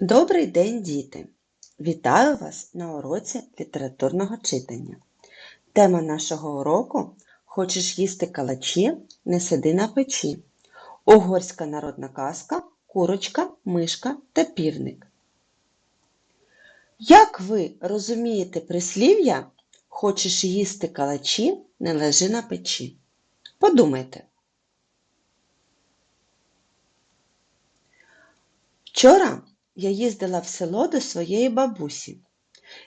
Добрий день, діти! Вітаю вас на уроці літературного читання. Тема нашого уроку Хочеш їсти калачі, не сиди на печі. Угорська народна казка, курочка, мишка та півник. Як ви розумієте прислів'я Хочеш їсти калачі, не лежи на печі? Подумайте. Вчора я їздила в село до своєї бабусі,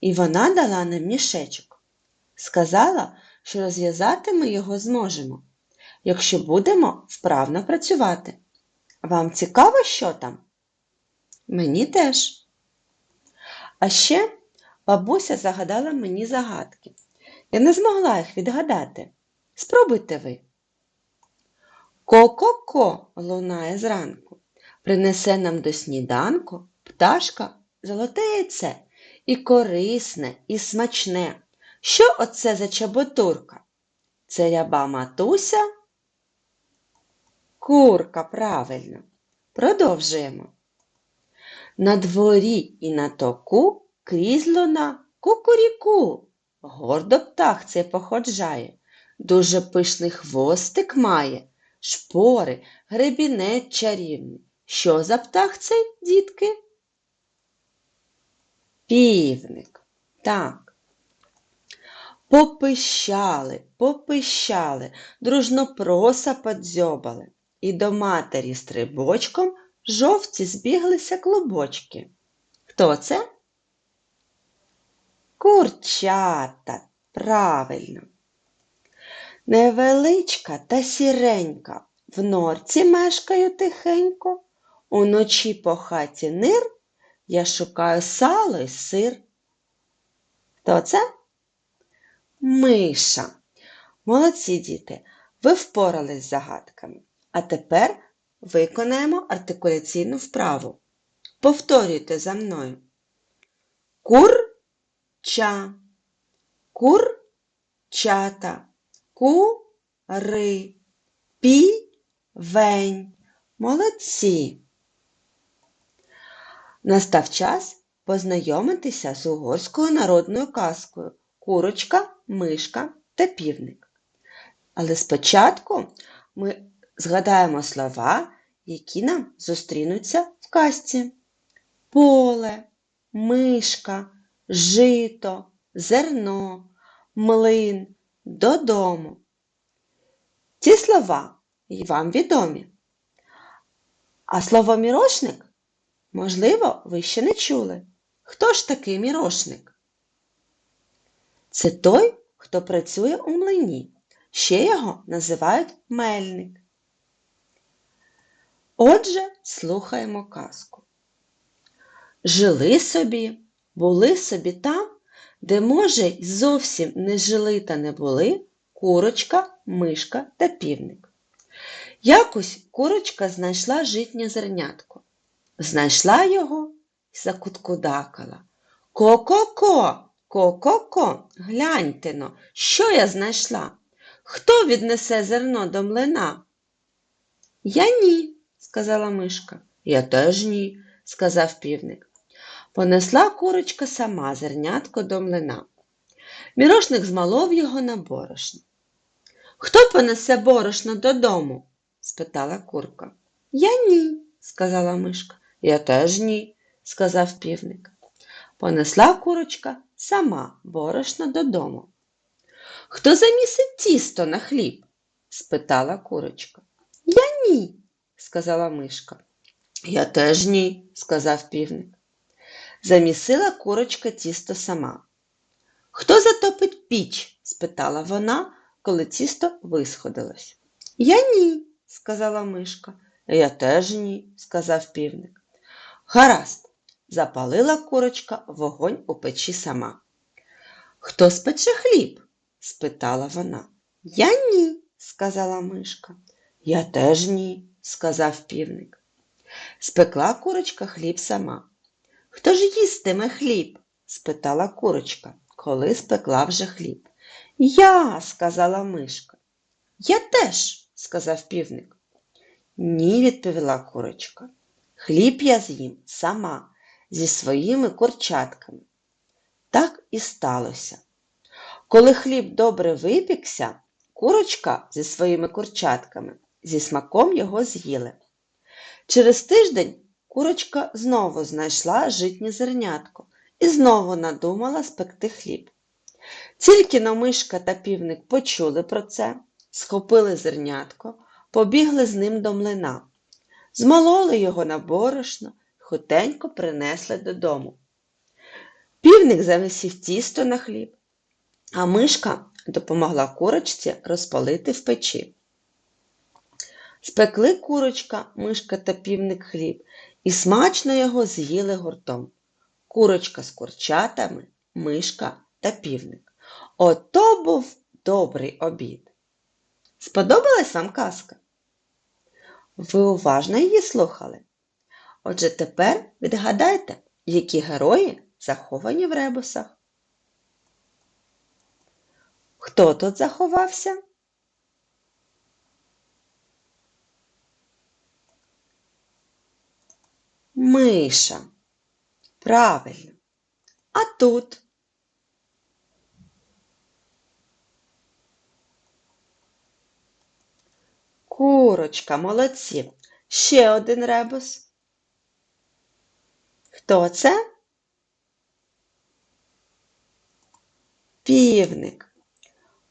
і вона дала нам мішечок. Сказала, що розв'язати ми його зможемо, якщо будемо вправно працювати. Вам цікаво, що там? Мені теж. А ще бабуся загадала мені загадки. Я не змогла їх відгадати. Спробуйте ви. Ко-ко-ко лунає зранку. Принесе нам до сніданку пташка золоте яйце і корисне, і смачне. Що оце за чаботурка? Це ряба матуся? Курка, правильно. Продовжуємо. На дворі і на току крізь луна кукуріку. Гордо птах цей походжає, дуже пишний хвостик має, шпори, гребінець чарівний. Що за птах цей, дітки? Півник. Так. Попищали, попищали, дружно проса подзьобали. І до матері стрибочком жовті збіглися клубочки. Хто це? Курчата. Правильно. Невеличка та сіренька, в норці мешкаю тихенько. Уночі по хаті нир я шукаю сало й сир. Хто це? Миша. Молодці діти, ви впорались з загадками. А тепер виконаємо артикуляційну вправу. Повторюйте за мною. Кур-ча, кур-чата, ку-ри, пі-вень. Молодці! Настав час познайомитися з угорською народною казкою Курочка, мишка та півник. Але спочатку ми згадаємо слова, які нам зустрінуться в казці. Поле, мишка, жито, зерно, млин, додому. Ці слова вам відомі. А слово мірошник, можливо, ви ще не чули. Хто ж такий мірошник? Це той, хто працює у млині. Ще його називають мельник. Отже, слухаємо казку. Жили собі, були собі там, де, може, й зовсім не жили та не були курочка, мишка та півник. Якось курочка знайшла житнє зернятко. Знайшла його і закуткудакала. Ко-ко-ко, ко-ко-ко, гляньте но, що я знайшла? Хто віднесе зерно до млина? Я ні, сказала мишка. Я теж ні, сказав півник. Понесла курочка сама зернятко до млина. Мірошник змалов його на борошно. Хто понесе борошно додому? спитала курка. Я ні, сказала мишка. Я теж ні, сказав півник. Понесла курочка сама борошно додому. Хто замісить тісто на хліб? спитала курочка. Я ні, сказала мишка. Я теж ні, сказав півник. Замісила курочка тісто сама. Хто затопить піч? спитала вона, коли тісто висходилось. Я ні, сказала мишка. Я теж ні, сказав півник. Гаразд, запалила курочка вогонь у печі сама. Хто спече хліб? спитала вона. Я ні, сказала мишка. Я теж ні, сказав півник. Спекла курочка хліб сама. Хто ж їстиме хліб? спитала курочка, коли спекла вже хліб. Я, сказала мишка. Я теж, сказав півник. Ні, відповіла курочка. Хліб я з'їм сама. зі своїми курчатками. Так і сталося. Коли хліб добре випікся, курочка зі своїми курчатками зі смаком його з'їли. Через тиждень курочка знову знайшла житнє зернятко і знову надумала спекти хліб. Тільки но мишка та півник почули про це, схопили зернятко, побігли з ним до млина, змололи його на борошно хутенько принесли додому. Півник замісів тісто на хліб, а мишка допомогла курочці розпалити в печі. Спекли курочка, мишка та півник хліб і смачно його з'їли гуртом. Курочка з курчатами, мишка та півник. Ото був добрий обід. Сподобалась вам казка? Ви уважно її слухали? Отже, тепер відгадайте, які герої заховані в ребусах. Хто тут заховався? Миша. Правильно. А тут? Курочка, молодці. Ще один ребус. Хто це? Півник.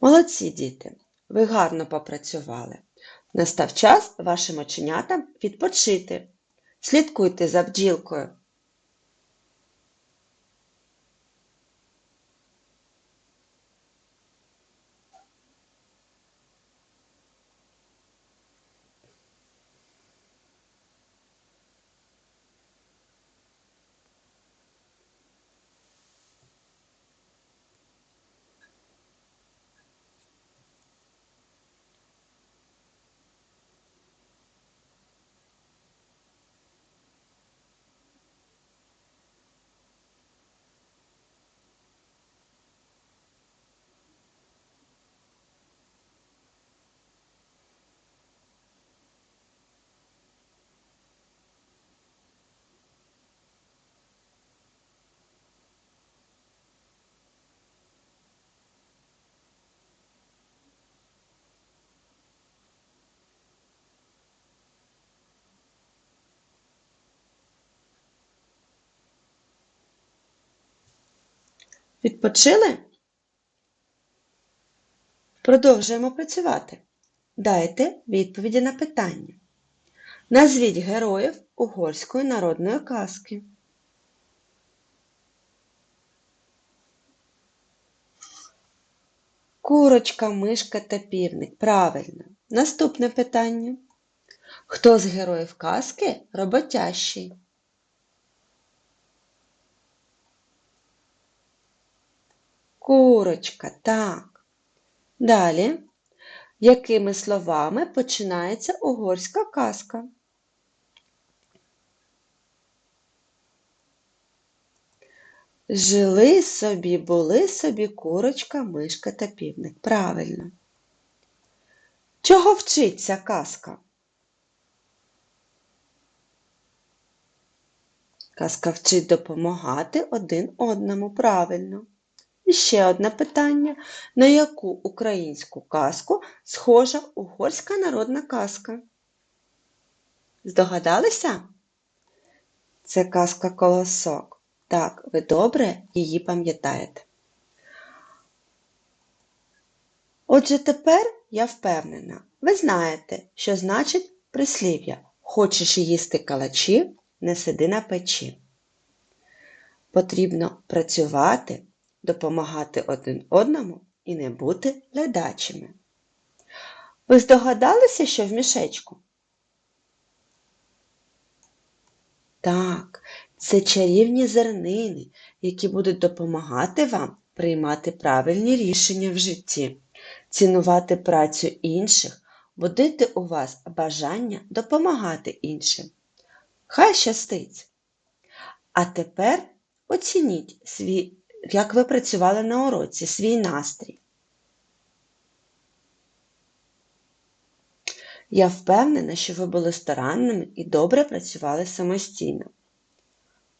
Молодці діти, ви гарно попрацювали. Настав час вашим оченятам відпочити. Слідкуйте за бджілкою. Відпочили? Продовжуємо працювати. Дайте відповіді на питання. Назвіть героїв угорської народної казки. Курочка, мишка та півник. Правильно. Наступне питання. Хто з героїв казки роботящий? Курочка, так. Далі. Якими словами починається угорська казка? Жили собі, були собі курочка, мишка та півник. Правильно. Чого вчиться казка? Казка вчить допомагати один одному правильно. І ще одне питання. На яку українську казку схожа угорська народна казка? Здогадалися? Це казка колосок. Так, ви добре її пам'ятаєте. Отже, тепер я впевнена, ви знаєте, що значить прислів'я Хочеш їсти калачі, не сиди на печі. Потрібно працювати допомагати один одному і не бути ледачими. Ви здогадалися, що в мішечку? Так, це чарівні зернини, які будуть допомагати вам приймати правильні рішення в житті, цінувати працю інших, будити у вас бажання допомагати іншим. Хай щастить! А тепер оцініть свій як ви працювали на уроці, свій настрій. Я впевнена, що ви були старанними і добре працювали самостійно.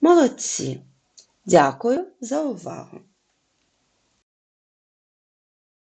Молодці! Дякую за увагу!